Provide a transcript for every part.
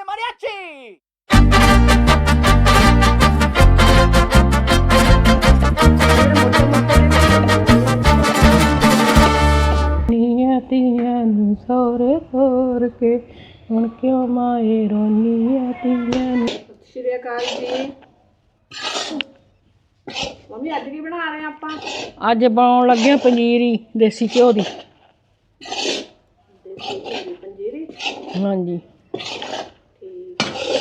de mariachi! ਨੀਆਂ ਤੀਆਂ ਨੂੰ ਸੋਰ ਸੋਰ ਕੇ ਹੁਣ ਕਿਉਂ ਮਾਏ ਰੋਨੀਆਂ ਤੀਆਂ ਨੂੰ? ਸ਼੍ਰੀ ਅਕਾਲ ਜੀ। ਮੰਮੀ ਅੱਜ ਕੀ ਬਣਾ ਰਹੇ ਆਪਾਂ? ਅੱਜ ਬਣਾਉਣ ਲੱਗੇ ਹਾਂ ਪੰਜੀਰੀ ਦੇਸੀ ਘਿਓ ਦੀ ਪੰਜੀਰੀ? ਹਾਂਜੀ।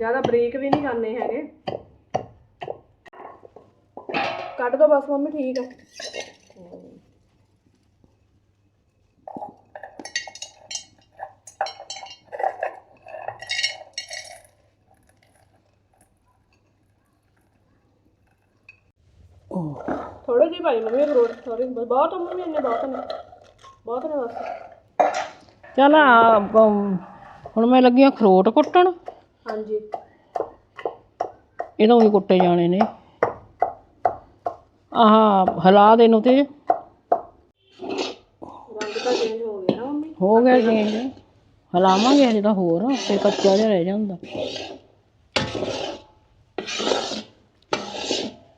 ਜ਼ਿਆਦਾ ਬਰੀਕ ਵੀ ਨਹੀਂ ਕਰਨੇ ਹੈਗੇ। ਕੱਢ ਦੋ ਬਸ ਮੰਮੀ ਠੀਕ ਆ। ਥੋੜੇ ਜਿਹੇ ਭਾਈ ਮੰਮੀ ਅਖਰੋਟ ਥੋੜੇ ਬਹੁਤ ਆ ਮੰਮੀ ਇੰਨੇ ਬਹੁਤ ਨੇ ਬਹੁਤ ਨੇ ਬਸ। ਚੱਲ ਆ, ਬ- ਹੁਣ ਮੈਂ ਲੱਗੀ ਹਾਂ ਖਰੋਟ ਕੁੱਟਣ। ਹਾਂਜੀ। ਇਹਦੋਂ ਵੀ ਕੁੱਟੇ ਜਾਣੇ ਨੇ। ਆਹ ਹਲਾ ਦੇ ਨੂੰ ਤੇ। ਰੰਗ ਤਾਂ ਚੇਂਜ ਹੋ ਗਿਆ ਨਾ ਮੰਮੀ। ਹੋ ਗਿਆ ਚੇਂਜ ਹਲਾਵਾਂਗੇ ਹਜੇ ਤਾਂ ਹੋਰ ਤੇ ਕੱਚਾ ਜਿਹਾ ਰਹਿ ਜਾਂਦਾ।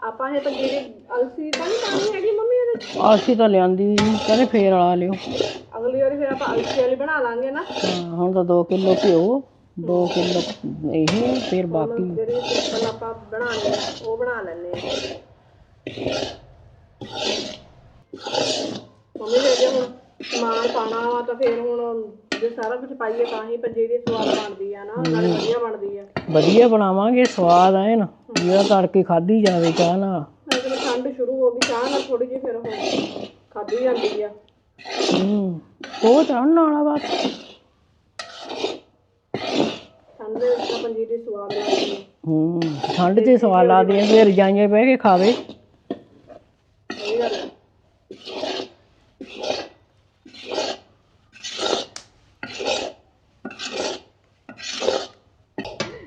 ਆਪਾਂ ਇਹ ਪੰਜੀਰੀ ਅਲਸੀ ਤਾਂ ਨਹੀਂ ਪਾਣੀ ਹੈਗੀ ਮੰਮੀ ਇਹਦੇ 'ਚ? ਅਸੀਂ ਤਾਂ ਲਿਆਂਦੀ ਨਹੀਂ ਕਹਿੰਦੇ ਫੇਰ ਹਲਾ ਲਿਓ। ਅਗਲੀ ਵਾਰੀ ਫਿਰ ਆਪਾਂ ਅਲਸੀ ਵਾਲੀ ਬਣਾ ਲਾਂਗੇ ਨਾ। ਹਾਂ ਹੁਣ ਤਾਂ 2 ਕਿਲੋ ਘਿਓ। 2 ਕਿਲੋ ਇਹ ਫਿਰ ਬਾਕੀ ਜਿਹੜੀ ਸਿੰਪਲ ਆਪਾਂ ਬਣਾਉਣੀ ਆ ਉਹ ਬਣਾ ਲੈਣੇ ਆ। ਮੰਮੀ ਦੇ ਜੇ ਹੁਣ ਸਮਾਨ ਪਾਣਾ ਵਾ ਤਾਂ ਫਿਰ ਹੁਣ ਜੇ ਸਾਰਾ ਕੁਝ ਪਾਈਏ ਤਾਂ ਹੀ ਪੰਜੀਰੀ ਸਵਾਦ ਬਣਦੀ ਆ ਨਾ ਨਾਲੇ ਵਧੀਆ ਬਣਦੀ ਆ। ਵਧੀਆ ਬਣਾਵਾਂਗੇ ਸਵਾਦ ਆਏ ਨਾ ਜਿਹੜਾ ਤੜਕੇ ਖਾਧੀ ਜਾਵੇ ਚਾਹ ਨਾਲ। ਠੰਡ ਸ਼ੁਰੂ ਹੋ ਗਈ ਚਾਹ ਨਾਲ ਥੋੜੀ ਜਿਹੀ ਫਿਰ ਉਹ ਖਾਧੀ ਜਾਂਦੀ ਆ। ਹੂੰ। ਉਹ ਚੜਨ ਵਾਲਾ ਬਸ। ਠੰਡ ਦੇ ਵਿੱਚ ਤਾਂ ਪੰਜੀਰੀ ਸਵਾਦ ਲੱਗਦੀ ਆ ਹੂੰ ਠੰਡ 'ਚ ਸਵਾਦ ਲੱਗਦੀ ਹੈ ਫਿਰ ਰਜਾਈਆਂ ਬਹਿ ਕੇ ਖਾਵੇ। ਸਹੀ ਗੱਲ ਹੈ।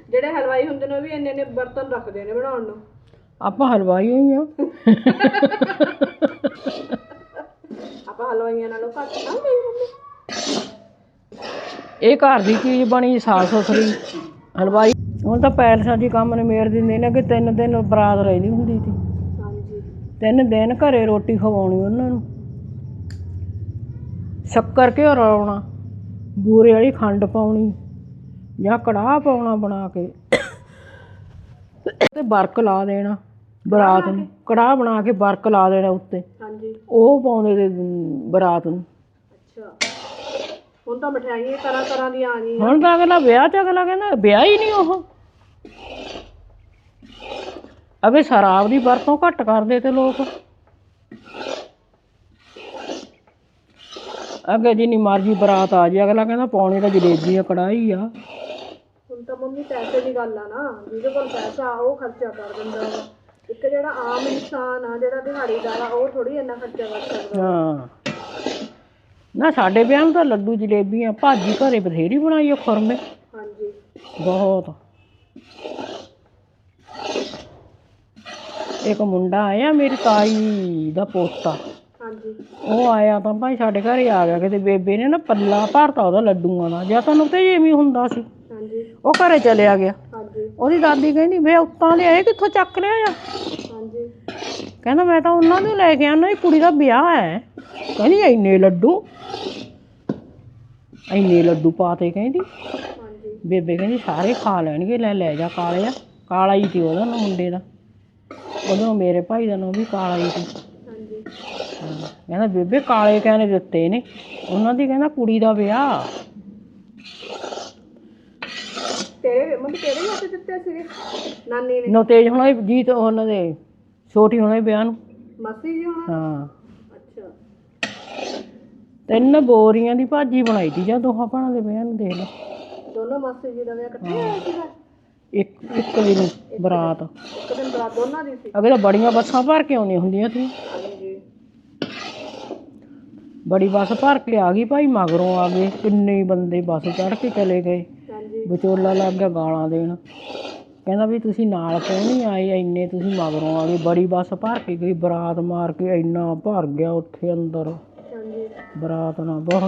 ਜਿਹੜੇ ਹਲਵਾਈ ਹੁੰਦੇ ਨੇ ਉਹ ਵੀ ਇੰਨੇ ਇੰਨੇ ਬਰਤਨ ਰੱਖਦੇ ਨੇ ਬਣਾਉਣ ਨੂੰ। ਆਪਾਂ ਹਲਵਾਈ ਹੋਈ ਆ। ਆਪਾਂ ਹਲਵਾਈਆਂ ਨਾਲੋਂ ਘੱਟ ਨਾ ਨਹੀਂ ਮੰਮੀ ਇਹ ਘਰ ਦੀ ਚੀਜ਼ ਬਣੀ ਸਾਫ਼ ਸੁਥਰੀ। ਹਲਵਾਈ ਹੁਣ ਤਾਂ ਪੈਲਸਾਂ ਹੀ ਕੰਮ ਨਿਮੇੜ ਦਿੰਦੇ ਨੇ ਕਿ ਤਿੰਨ ਦਿਨ ਬਰਾਤ ਰਹਿੰਦੀ ਹੁੰਦੀ ਸੀ। ਤਿੰਨ ਦਿਨ ਘਰੇ ਰੋਟੀ ਖਵਾਉਣੀ ਉਹਨਾਂ ਨੂੰ। ਸ਼ੱਕਰ ਘਿਓ ਰਲਾਉਣਾ ਬੂਰੇ ਵਾਲੀ ਖੰਡ ਪਾਉਣੀ ਜਾਂ ਕੜਾਹ ਪਾਉਣਾ ਬਣਾ ਕੇ। ਤੇ ਬਰਕ ਲਾ ਦੇਣਾ ਬਰਾਤ ਨੂੰ। ਕੜਾਹ ਬਣਾ ਕੇ ਬਰਕ ਲਾ ਦੇਣਾ ਉੱਤੇ। ਹਾਂਜੀ। ਉਹ ਪਾਉਂਦੇ ਤੇ ਬਰਾਤ ਨੂੰ। ਅੱਛਾ। ਹੁਣ ਤਾਂ ਮਠਿਆਈਆਂ ਤਰ੍ਹਾਂ ਤਰ੍ਹਾਂ ਦੀਆਂ ਆ ਗਈਆਂ। ਹੁਣ ਤਾਂ ਅਗਲਾ ਵਿਆਹ ਚ ਅਗਲਾ ਕਹਿੰਦਾ ਵਿਆਹ ਹੀ ਨਹੀਂ ਉਹ। ਅਵੇ ਸ਼ਰਾਬ ਦੀ ਵਰਤੋਂ ਘੱਟ ਕਰਦੇ ਤੇ ਲੋਕ। ਅੱਗੇ ਜਿੰਨੀ ਮਰਜ਼ੀ ਬਰਾਤ ਆ ਜੇ ਅਗਲਾ ਕਹਿੰਦਾ ਪੌਣੇ ਤਾਂ ਜਲੇਬੀ ਆ ਕੜਾਈ ਆ। ਹੁਣ ਤਾਂ ਮੰਮੀ ਪੈਸੇ ਦੀ ਗੱਲ ਆ ਨਾ ਜਿਹਦੇ ਕੋਲ ਪੈਸਾ ਆ ਉਹ ਖਰਚਾ ਕਰ ਦਿੰਦਾ ਵਾ। ਇੱਕ ਜਿਹੜਾ ਆਮ ਇਨਸਾਨ ਆ ਜਿਹੜਾ ਦਿਹਾੜੀਦਾਰ ਆ ਉਹ ਥੋੜੀ ਇੰਨਾ ਖਰਚਾ ਕਰ ਸਕਦਾ। ਹਾਂ। ਨਾ ਸਾਡੇ ਵਿਆਹ ਨੂੰ ਤਾਂ ਲੱਡੂ ਜਲੇਬੀਆਂ ਭਾਜੀ ਘਰੇ ਬਥੇਰੀ ਬਣਾਈ ਆ ਖੁਰਮੇ। ਹਾਂਜੀ। ਬਹੁਤ। ਇੱਕ ਮੁੰਡਾ ਆਇਆ ਮੇਰੀ ਤਾਈ ਦਾ ਪੋਤਾ। ਹਾਂਜੀ। ਉਹ ਆਇਆ ਤਾਂ ਭਾਈ ਸਾਡੇ ਘਰੇ ਆ ਗਿਆ ਕਿਤੇ ਬੇਬੇ ਨੇ ਨਾ ਪੱਲਾ ਭਰਤਾ ਉਹਦਾ ਲੱਡੂਆਂ ਦਾ ਜਾਂ ਤੁਹਾਨੂੰ ਤੇ ਜਿਵੇਂ ਹੁੰਦਾ ਸੀ। ਹਾਂਜੀ। ਉਹ ਘਰੇ ਚਲਿਆ ਗਿਆ। ਹਾਂਜੀ। ਉਹਦੀ ਦਾਦੀ ਕਹਿੰਦੀ ਵੇ ਉੱਤਾਂ ਲਿਆਏ ਕਿੱਥੋਂ ਚੱਕ ਲਿਆ ਆ ਹਾਂਜੀ। ਕਹਿੰਦਾ ਮੈਂ ਤਾਂ ਉਹਨਾਂ ਨੂੰ ਲੈ ਕੇ ਆਣਾ ਇਹ ਕੁੜੀ ਦਾ ਵਿਆਹ ਹੈ। ਕਹਿੰਦੀ ਇੰਨੇ ਲੱਡੂ? ਇੰਨੇ ਲੱਡੂ ਪਾਤੇ ਕਹਿੰਦੀ। ਬੇਬੇ ਕਹਿੰਦੀ ਸਾਰੇ ਖਾ ਲੈਣਗੇ ਲੈ ਲੈ ਜਾ ਕਾਲੇ ਆ ਕਾਲਾ ਹੀ ਸੀ ਉਹਦਾ ਨਾ ਮੁੰਡੇ ਦਾ। ਉਦੋਂ ਮੇਰੇ ਭਾਈ ਦਾ ਨਾਂ ਵੀ ਕਾਲਾ ਹੀ ਸੀ। ਹਾਂਜੀ। ਕਹਿੰਦਾ ਬੇਬੇ ਕਾਲੇ ਕਹਿੰਦੇ ਦਿੱਤੇ ਨੇ। ਉਹਨਾਂ ਦੀ ਕਹਿੰਦਾ ਕੁੜੀ ਦਾ ਵਿਆਹ। ਤੇਰੇ ਮੰਮੀ ਤੇਰੇ ਹੱਥ ਦਿੱਤੇ ਸੀਗੇ? ਨਾਨੀ ਨੇ? ਨਤੇਜ ਹੋਣਾ ਜੀਤ ਉਹਨਾਂ ਦੇ ਛੋਟੀ ਹੋਣਾ ਵਿਆਹ ਨੂੰ। ਮਾਸੀ ਜੀ ਹੋਣਾ? ਹਾਂ। ਤਿੰਨ ਬੋਰੀਆਂ ਦੀ ਭਾਜੀ ਬਣਾਈ ਤੀ ਜਾਂ ਦੋਹਾਂ ਭੈਣਾਂ ਦੇ ਵਿਆਹ ਨੂੰ ਦੇਖ ਲੈ ਦੋਨੋਂ ਮਾਸੀ ਜੀ ਦਾ ਵਿਆਹ ਇਕੱਠੇ ਹੋਇਆ ਸੀਗਾ? ਇੱਕ ਇੱਕ ਦਿਨ ਬਰਾਤ। ਇੱਕ ਦਿਨ ਬਰਾਤ ਦੋਨਾਂ ਦੀ ਸੀ। ਅਗੇ ਤਾਂ ਬੜੀਆਂ ਬੱਸਾਂ ਭਰ ਕੇ ਆਉਂਦੀਆਂ ਹੁੰਦੀਆਂ ਸੀ। ਹਾਂਜੀ। ਬੜੀ ਬੱਸ ਭਰ ਕੇ ਆ ਗਈ ਭਾਈ ਮਗਰੋਂ ਆ ਗਏ ਕਿੰਨੇ ਬੰਦੇ ਬੱਸ ਚੜ੍ਹ ਕੇ ਚਲੇ ਗਏ। ਹਾਂਜੀ। ਵਿਚੋਲਾ ਲੱਗ ਗਿਆ ਗਾਲਾਂ ਦੇਣ। ਕਹਿੰਦਾ ਵੀ ਤੁਸੀਂ ਨਾਲ ਕਿਉਂ ਨਹੀਂ ਆਏ? ਇੰਨੇ ਤੁਸੀਂ ਮਗਰੋਂ ਆ ਗਏ। ਬੜੀ ਬੱਸ ਭਰ ਕੇ ਗਈ ਬਰਾਤ ਮਾਰ ਕੇ ਇੰਨਾ ਭਰ ਗਿਆ ਉੱਥੇ ਅੰਦਰ। ਬਰਾਤ ਨਾਲ ਬਹੁਤ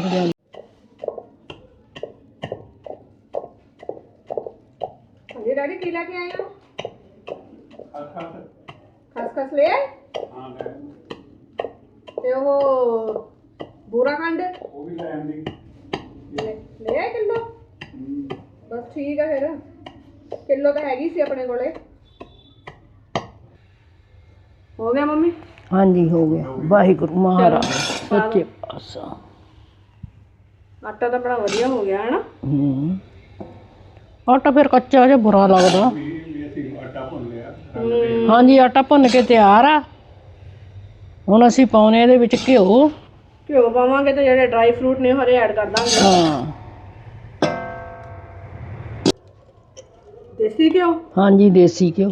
ਹਾਂਜੀ ਡੈਡੀ ਕੀ ਲੈ ਕੇ ਆਏ ਹੋ? ਖਸ ਖਸ। ਲੈ ਆਏ? ਤੇ ਉਹ ਬੂਰਾ ਖੰਡ? ਉਹ ਵੀ ਲੈ ਆਂਦੀ। ਲੈ ਆਏ ਕਿਲੋ? ਬਸ ਠੀਕ ਆ ਫਿਰ। ਕਿਲੋ ਤਾਂ ਹੈਗੀ ਸੀ ਆਪਣੇ ਕੋਲੇ। ਹੋ ਗਿਆ ਮੰਮੀ? ਹਾਂਜੀ ਹੋ ਗਿਆ। ਵਾਹਿਗੁਰੂ ਮਹਾਰਾਜ। ਸੱਚੇ ਪਾਤਸ਼ਾਹ ਆਟਾ ਤਾਂ ਬੜਾ ਵਧੀਆ ਹੋ ਗਿਆ ਹਨਾ? ਹੂੰ। ਆਟਾ ਫਿਰ ਕੱਚਾ ਜਿਹਾ ਬੁਰਾ ਲੱਗਦਾ। ਹਾਂਜੀ ਆਟਾ ਭੁੰਨ ਕੇ ਤਿਆਰ ਆ। ਹੁਣ ਅਸੀਂ ਪਾਉਣੇ ਇਹਦੇ ਵਿੱਚ ਘਿਓ। ਘਿਓ ਪਾਵਾਂਗੇ ਤੇ ਜਿਹੜੇ ਡਰਾਈ ਫਰੂਟ ਨੇ ਹਰੇ ਐਡ ਕਰ ਦਾਂਗੇ। ਹਾਂ। ਦੇਸੀ ਘਿਓ? ਹਾਂਜੀ ਦੇਸੀ ਘਿਓ।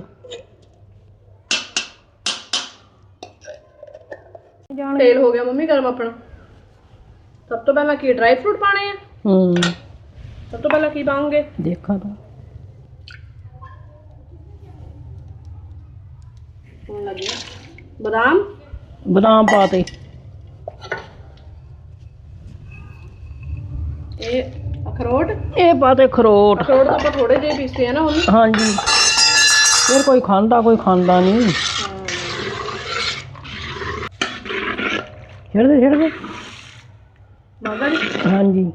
ਤੇਲ ਹੋ ਗਿਆ ਮੰਮੀ ਗਰਮ ਆਪਣਾ। ਸਭ ਤੋਂ ਪਹਿਲਾਂ ਕੀ ਡਰਾਈ ਫਰੂਟ ਪਾਣੇ ਆ? ਹੂੰ। ਸਭ ਤੋਂ ਪਹਿਲਾਂ ਕੀ ਪਾਉਂਗੇ? ਦੇਖਾਂ ਤਾਂ। ਹੁਣ ਲੱਗਿਆ ਬਦਾਮ? ਬਦਾਮ ਪਾਤੇ ਇਹ ਅਖਰੋਟ? ਇਹ ਪਾਤੇ ਖਰੋਟ ਅਖਰੋਟ। ਤਾਂ ਆਪਾਂ ਥੋੜੇ ਜਿਹੇ ਪੀਸਦੇ ਆ ਨਾ ਹੁਣ। ਹਾਂਜੀ। ਫਿਰ ਕੋਈ ਖਾਂਦਾ ਕੋਈ ਖਾਂਦਾ ਨਹੀਂ। ਛੱਡ ਦੇ ਛੱਡ ਦੇ ਮਾਗਾ ਜੀ। ਹਾਂਜੀ।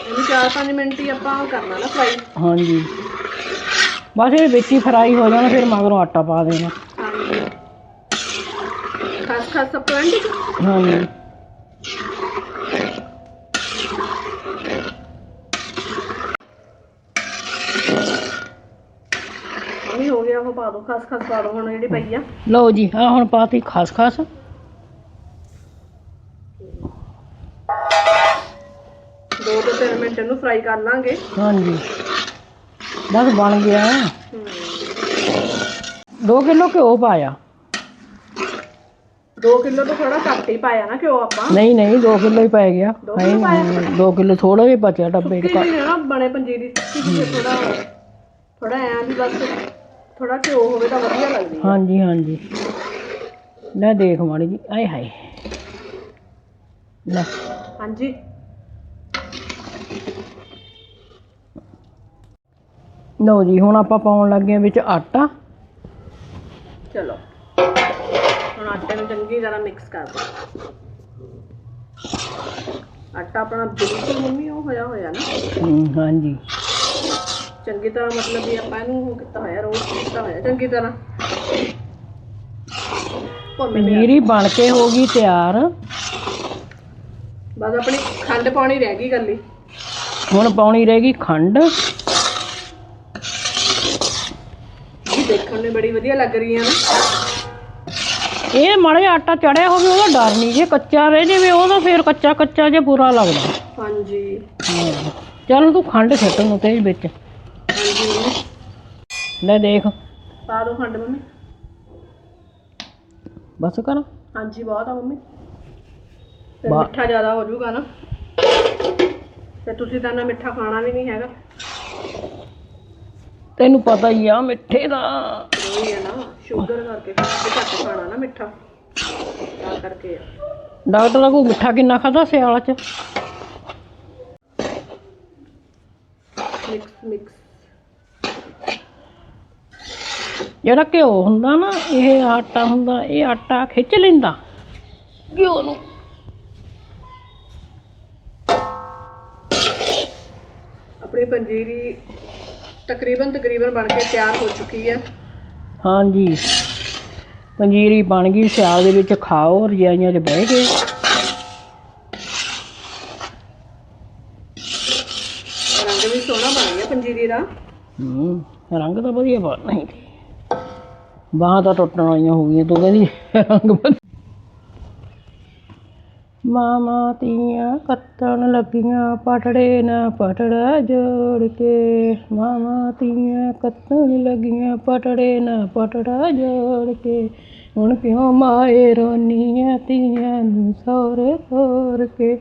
ਇਹਨੂੰ 4-5 ਮਿੰਟ ਹੀ ਆਪਾਂ ਕਰਨਾ ਨਾ ਫਰਾਈ ਹਾਂਜੀ। ਬਸ ਇਹ ਵਿੱਚ ਹੀ ਫਰਾਈ ਹੋ ਜਾਣਾ ਫਿਰ ਮਗਰੋਂ ਆਟਾ ਪਾ ਦੇਣਾ। ਹਾਂਜੀ। ਖਾਸ ਖਾਸ ਚ ਹਾਂਜੀ। ਗਿਆ ਉਹ ਪਾ ਦੋ ਖਾਸ ਖਾਸ ਪਾ ਦੋ ਹੁਣ ਜਿਹੜੀ ਪਈ ਆ। ਲਓ ਜੀ ਆ ਹੁਣ ਪਾਤੀ ਖਸ ਖਸ। ਦੋ ਤੋਂ ਤਿੰਨ ਮਿੰਟ ਇਹਨੂੰ ਫਰਾਈ ਕਰ ਲਾਂਗੇ। ਹਾਂਜੀ। ਬਸ ਬਣ ਗਿਆ। ਹਮ। 2 ਕਿਲੋ ਘਿਓ ਪਾਇਆ। ਦੋ ਕਿਲੋ ਤੋਂ ਥੋੜਾ ਘੱਟ ਹੀ ਪਾਇਆ ਨਾ ਘਿਓ ਆਪਾਂ। ਨਹੀਂ ਨਹੀਂ 2 ਕਿਲੋ ਹੀ ਪੈ ਗਿਆ। ਦੋ ਕਿੱਲੋ ਪਾਇਆ? 2 ਕਿਲੋ ਥੋੜਾ ਜਿਹਾ ਬਚਿਆ ਡੱਬੇ ਚ ਨਹੀਂ ਨਾ ਬਣੇ ਪੰਜੀਰੀ ਕਿ ਥੋੜਾ ਥੋੜਾ ਐਂ ਵੀ ਬਸ। ਥੋੜਾ ਘਿਓ ਹੋਵੇ ਤਾਂ ਵਧੀਆ ਲੱਗਦੀ ਹੈ ਹਾਂਜੀ ਹਾਂਜੀ। ਲੈ ਦੇਖ ਮਾੜੀ ਜੀ ਆਏ ਹਾਏ। ਲੈ। ਹਾਂਜੀ। ਲਓ ਜੀ ਹੁਣ ਆਪਾਂ ਪਾਉਣ ਲੱਗੇ ਹਾਂ ਵਿੱਚ ਆਟਾ। ਚਲੋ। ਹੁਣ ਆਟੇ ਨੂੰ ਚੰਗੀ ਤਰ੍ਹਾਂ ਮਿਕਸ ਕਰ ਦੋ ਆਟਾ ਆਪਣਾ ਬਿਲਕੁਲ ਮੰਮੀ ਉਹ ਹੋਇਆ ਹੋਇਆ ਨਾ। ਹਮ, ਹਾਂਜੀ। ਚੰਗੀ ਤਰ੍ਹਾਂ ਮਤਲਬ ਵੀ ਆਪਾਂ ਇਹਨੂੰ ਉਹ ਕੀਤਾ ਹੋਇਆ ਰੋਸਟ ਕੀਤਾ ਹੋਇਆ ਚੰਗੀ ਤਰ੍ਹਾਂ। ਭੁੰਨ ਲਿਆ। ਪਨੀਰੀ ਬਣ ਕੇ ਹੋ ਗਈ ਤਿਆਰ। ਬਸ ਆਪਣੀ ਖੰਡ ਪਾਉਣੀ ਰਹਿ ਗਈ ਗੱਲੀ ਹੁਣ ਪਾਉਣੀ ਰਹੇਗੀ ਖੰਡ। ਇਹ ਦੇਖਣ ਨੂੰ ਬੜੀ ਵਧੀਆ ਲੱਗ ਰਹੀ ਹੈ ਨਾ। ਇਹ ਮਾੜਾ ਜਿਹਾ ਆਟਾ ਚੜਿਆ ਹੋਵੇ ਉਹਦਾ ਡਰ ਨਹੀਂ ਜੇ ਕੱਚਾ ਰਹਿ ਜਾਵੇ ਉਹਦਾ ਫੇਰ ਕੱਚਾ ਕੱਚਾ ਜਿਹਾ ਬੁਰਾ ਲੱਗਦਾ। ਹਾਂਜੀ। ਹਾਂ। ਚੱਲ ਤੂੰ ਖੰਡ ਸਿੱਟ ਨੂੰ ਤੇ ਵਿੱਚ। ਹਾਂਜੀ। ਮੰਮੀ ਲੈ ਦੇਖ। ਪਾ ਦਿਓ ਖੰਡ ਮੰਮੀ। ਬਸ ਕਰ। ਹਾਂਜੀ ਬਹੁਤ ਆ ਮੰਮੀ। ਫਿਰ ਬਾ- ਮਿੱਠਾ ਜ਼ਿਆਦਾ ਹੋ ਜਾਊਗਾ ਨਾ। ਤੇ ਤੁਸੀਂ ਤਾਂ ਨਾ ਮਿੱਠਾ ਖਾਣਾ ਵੀ ਨਹੀਂ ਹੈਗਾ। ਤੈਨੂੰ ਪਤਾ ਹੀ ਆ ਮਿੱਠੇ ਦਾ। ਉਹੀ ਹੈ ਨਾ ਸ਼ੂਗਰ ਕਰਕੇ ਫਿਰ ਘੱਟ ਖਾਣਾ ਨਾ ਮਿੱਠਾ। ਤਾਂ ਕਰਕੇ ਆ। ਡਾਕਟਰ ਦਾ ਕੋਈ ਮਿੱਠਾ ਕਿੰਨਾ ਖਾਦਾ ਸਿਆਲ ਚ? ਮਿਕਸ ਮਿਕਸ ਜਿਹੜਾ ਘਿਓ ਹੁੰਦਾ ਨਾ ਇਹ ਆਟਾ ਹੁੰਦਾ ਇਹ ਆਟਾ ਖਿੱਚ ਲੈਂਦਾ। ਘਿਓ ਨੂੰ ਆਪਣੀ ਪੰਜੀਰੀ ਤਕਰੀਬਨ ਤਕਰੀਬਨ ਬਣ ਕੇ ਤਿਆਰ ਹੋ ਚੁੱਕੀ ਹੈ। ਹਾਂਜੀ। ਪੰਜੀਰੀ ਬਣ ਗਈ ਸਿਆਲ ਦੇ ਵਿੱਚ ਖਾਓ ਰਜਾਈਆਂ 'ਚ ਬਹਿ ਕੇ ਰੰਗ ਵੀ ਸੋਹਣਾ ਬਣ ਗਿਆ ਪੰਜੀਰੀ ਦਾ। ਹੂੰ ਰੰਗ ਤਾਂ ਵਧੀਆ ਬਣਨਾ ਹੀ ਬਾਹਾਂ ਤਾਂ ਟੁੱਟਣ ਵਾਲੀਆਂ ਹੋ ਗਈਆਂ, ਤੂੰ ਕਹਿੰਦੀ ਰੰਗ ਬਦ ਮਾਮਾ ਤੀਆਂ ਕੱਤਣ ਲੱਗੀਆਂ ਪਟੜੇ ਨਾ ਪਟੜਾ ਜੋੜ ਕੇ। ਮਾਮਾ ਤੀਆਂ ਕੱਤਣ ਲੱਗੀਆਂ ਪਟੜੇ ਨਾ ਪਟੜਾ ਜੋੜ ਕੇ। ਹੁਣ ਕਿਉਂ ਮਾਏ ਰੋਨੀਆਂ ਤੀਆਂ ਨੂੰ ਸਹੁਰੇ ਤੋਰ ਕੇ?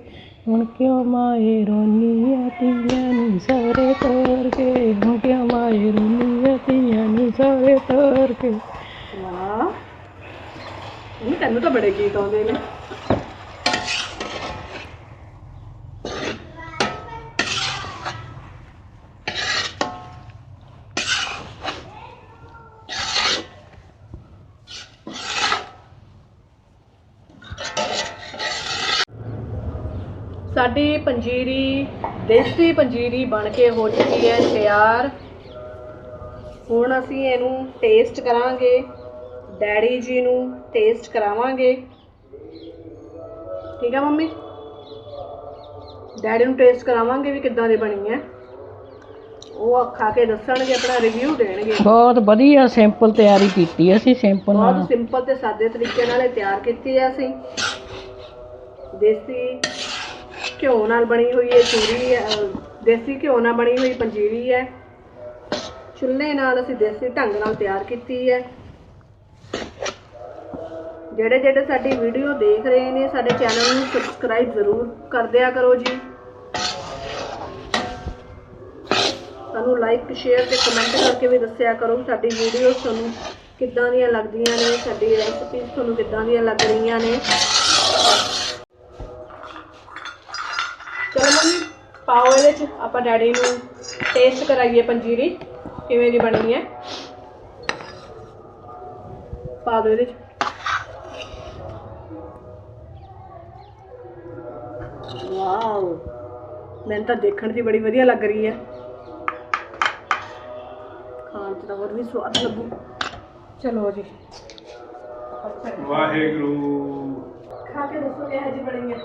ਹੁਣ ਕਿਉਂ ਮਾਏ ਰੋਨੀਆਂ ਤੀਆਂ ਨੂੰ ਸਹੁਰੇ ਤੋਰ ਕੇ? ਹੁਣ ਕਿਉਂ ਮਾਏ ਰੋਨੀਆਂ ਤੀਆਂ ਨੂੰ ਸਹੁਰੇ ਤੋਰ ਕੇ? ਵਾਹ ਇਹ ਤੈਨੂੰ ਤਾਂ ਬੜੇ ਗੀਤ ਆਉਂਦੇ ਨੇ। ਸਾਡੀ ਪੰਜੀਰੀ, ਦੇਸੀ ਪੰਜੀਰੀ ਬਣ ਕੇ ਹੋ ਚੁੱਕੀ ਹੈ ਤਿਆਰ। ਹੁਣ ਅਸੀਂ ਇਹਨੂੰ ਟੇਸਟ ਕਰਾਂਗੇ। ਡੈਡੀ ਜੀ ਨੂੰ ਟੇਸਟ ਕਰਾਵਾਂਗੇ। ਠੀਕ ਹੈ ਮੰਮੀ? ਡੈਡੀ ਨੂੰ ਟੇਸਟ ਕਰਾਵਾਂਗੇ ਵੀ ਕਿੱਦਾਂ ਦੀ ਬਣੀ ਹੈ। ਉਹ ਖਾ ਕੇ ਦੱਸਣਗੇ ਆਪਣਾ ਰਿਵਿਊ ਦੇਣਗੇ। ਬਹੁਤ ਵਧੀਆ ਸਿੰਪਲ ਤਿਆਰੀ ਕੀਤੀ ਅਸੀਂ ਸਿੰਪਲ ਨਾਲ। ਬਹੁਤ ਸਿੰਪਲ ਤੇ ਸਾਦੇ ਤਰੀਕੇ ਨਾਲ ਇਹ ਤਿਆਰ ਕੀਤੀ ਹੈ ਅਸੀਂ। ਦੇਸੀ ਘਿਓ ਨਾਲ ਬਣੀ ਹੋਈ ਇਹ ਚੂਰੀ ਹੈ ਅਹ ਦੇਸੀ ਘਿਓ ਨਾਲ ਬਣੀ ਹੋਈ ਪੰਜੀਰੀ ਹੈ। ਚੁੱਲ੍ਹੇ ਨਾਲ ਅਸੀਂ ਦੇਸੀ ਢੰਗ ਨਾਲ ਤਿਆਰ ਕੀਤੀ ਹੈ। ਜਿਹੜੇ ਜਿਹੜੇ ਸਾਡੀ ਵੀਡੀਓ ਦੇਖ ਰਹੇ ਨੇ, ਸਾਡੇ ਚੈਨਲ ਨੂੰ ਸਬਸਕ੍ਰਾਈਬ ਜ਼ਰੂਰ ਕਰ ਦਿਆ ਕਰੋ ਜੀ। ਸਾਨੂੰ ਲਾਈਕ ਸ਼ੇਅਰ ਤੇ ਕਮੈਂਟ ਕਰਕੇ ਵੀ ਦੱਸਿਆ ਕਰੋ ਸਾਡੀ ਵੀਡੀਓਜ਼ ਤੁਹਾਨੂੰ ਕਿੱਦਾਂ ਦੀਆਂ ਲੱਗਦੀਆਂ ਨੇ, ਸਾਡੀ ਰੈਸਪੀਜ਼ ਤੁਹਾਨੂੰ ਕਿੱਦਾਂ ਦੀਆਂ ਲੱਗ ਰਹੀਆਂ ਨੇ। ਚਲੋ ਮੰਮੀ ਪਾਓ ਇਹਦੇ ਚ। ਆਪਾਂ ਡੈਡੀ ਨੂੰ ਟੇਸਟ ਕਰਾਈਏ ਪੰਜੀਰੀ, ਕਿਵੇਂ ਦੀ ਬਣੀ ਹੈ। ਪਾ ਦਿਓ ਇਹਦੇ ਚ। ਵਾਓ ਮੈਨੂੰ ਤਾਂ ਦੇਖਣ 'ਚ ਬੜੀ ਵਧੀਆ ਲੱਗ ਰਹੀ ਹੈ। ਖਾਣ 'ਚ ਤਾਂ ਹੋਰ ਵੀ ਸਵਾਦ ਲੱਗੂ। ਚਲੋ ਜੀ। ਵਾਹਿਗੁਰੂ। ਖਾ ਕੇ ਦੱਸੋ ਕਿਹੋ ਜਿਹੀ ਬਣੀ ਹੈ।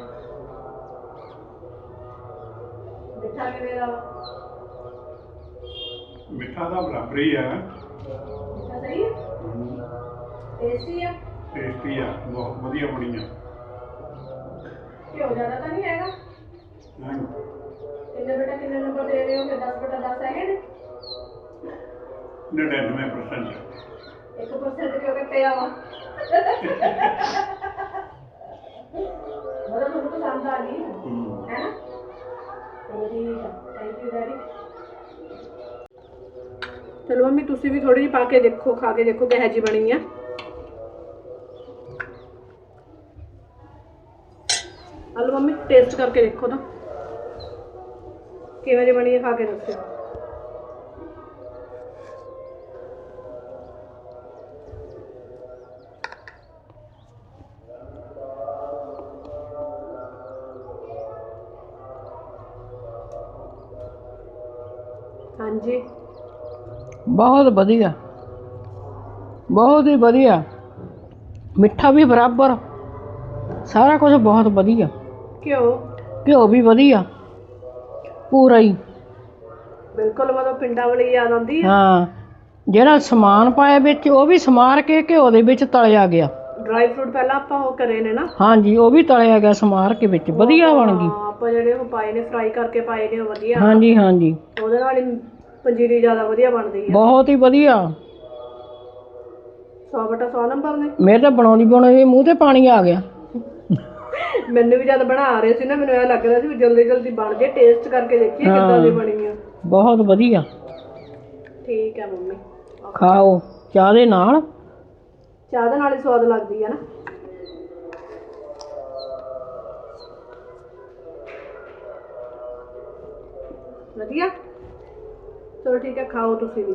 ਮਿੱਠਾ ਕਿਵੇਂ ਦਾ? ਮਿੱਠਾ ਦਾ ਬਰਾਬਰ ਹੀ ਆ। ਮਿੱਠਾ ਸਹੀ ਹੈ? ਟੇਸਟੀ ਹੈ ਟੇਸਟੀ ਆ। ਬਹੁਤ ਵਧੀਆ ਬਣੀ ਆ। ਘਿਓ ਜ਼ਿਆਦਾ ਤਾਂ ਨਹੀਂ ਹੈਗਾ। ਕਿੰਨੇ ਬੇਟਾ ਕਿੰਨੇ ਨੰਬਰ ਦੇ ਰਹੇ ਹੋ? ਕਿ 10 ਬੇਟਾ 10 ਹੈਗੇ ਨੇ 99% 1% ਕਿਉਂ ਕੱਟਿਆ ਵਾ? ਮਤਲਬ ਤੁਹਾਨੂੰ ਪਸੰਦ ਆ ਗਈ। ਹੈ। ਨਾ ਚਲੋ ਠੀਕ ਆ। ਥੈਂਕ ਯੂ ਡੈਡੀ ਚਲੋ ਮੰਮੀ ਤੁਸੀਂ ਵੀ ਥੋੜੀ ਜਿਹੀ ਪਾ ਕੇ ਦੇਖੋ ਖਾ ਕੇ ਦੇਖੋ ਕਿਹੋ ਜਿਹੀ ਬਣੀ ਆ। ਹਲੋ ਮੰਮੀ ਟੇਸਟ ਕਰਕੇ ਦੇਖੋ ਤਾਂ। ਕਿਵੇਂ ਦੀ ਬਣੀ ਹੈ ਖਾ ਕੇ ਦੱਸਿਓ ਹਾਂਜੀ ਬਹੁਤ ਵਧੀਆ ਬਹੁਤ ਹੀ ਵਧੀਆ ਮਿੱਠਾ ਵੀ ਬਰਾਬਰ ਸਾਰਾ ਕੁਝ ਬਹੁਤ ਵਧੀਆ ਘਿਓ ਘਿਓ ਵੀ ਵਧੀਆ ਪੂਰਾ ਹੀ। ਬਿਲਕੁਲ ਮਤਲਬ ਪਿੰਡਾਂ ਵਾਲੀ ਯਾਦ ਆਉਂਦੀ ਹੈ ਹਾਂ ਜਿਹੜਾ ਸਮਾਨ ਪਾਇਆ ਵਿੱਚ ਉਹ ਵੀ ਸਮਾਰ ਕੇ ਘਿਓ ਦੇ ਵਿੱਚ ਤਲਿਆ ਗਿਆ। ਡਰਾਈ ਫਰੂਟ ਪਹਿਲਾਂ ਆਪਾਂ ਉਹ ਕਰੇ ਨੇ ਨਾ। ਹਾਂਜੀ ਉਹ ਵੀ ਤਲਿਆ ਗਿਆ ਸਮਾਰ ਕੇ ਵਿੱਚ ਵਧੀਆ ਬਣ ਗਈ। ਹਾਂ, ਆਪਾਂ ਜਿਹੜੇ ਉਹ ਪਾਏ ਨੇ ਫਰਾਈ ਕਰਕੇ ਪਾਏ ਨੇ ਉਹ ਵਧੀਆ। ਹਾਂਜੀ ਹਾਂਜੀ। ਉਹਦੇ ਨਾਲ ਹੀ ਪੰਜੀਰੀ ਜ਼ਿਆਦਾ ਵਧੀਆ ਬਣਦੀ ਹੈ ਬਹੁਤ ਹੀ ਵਧੀਆ। 100 ਬਟਾ 100 ਨੰਬਰ ਨੇ। ਮੇਰੇ ਤਾਂ ਬਣਾਉਂਦੀ ਬਣਾਉਂਦੀ ਮੂੰਹ ਤੇ ਪਾਣੀ ਆ ਗਿਆ। ਮੈਨੂੰ ਵੀ ਜਦ ਬਣਾ ਰਹੇ ਸੀ ਨਾ ਮੈਨੂੰ ਇਹ ਲੱਗ ਰਿਹਾ ਸੀ ਵੀ ਜਲਦੀ ਜਲਦੀ ਬਣ ਜੇ ਟੇਸਟ ਕਰਕੇ ਦੇਖੀਏ ਕਿੱਦਾਂ ਦੀ ਬਣੀ ਆ। ਬਹੁਤ ਵਧੀਆ। ਠੀਕ ਹੈ ਮੰਮੀ। ਖਾਓ। ਚਾਹ ਦੇ ਨਾਲ? ਚਾਹ ਦੇ ਨਾਲ ਹੀ ਸਵਾਦ ਲੱਗਦੀ ਹੈ ਨਾ। ਵਧੀਆ। ਚਲੋ ਠੀਕ ਹੈ ਖਾਓ ਤੁਸੀਂ ਵੀ।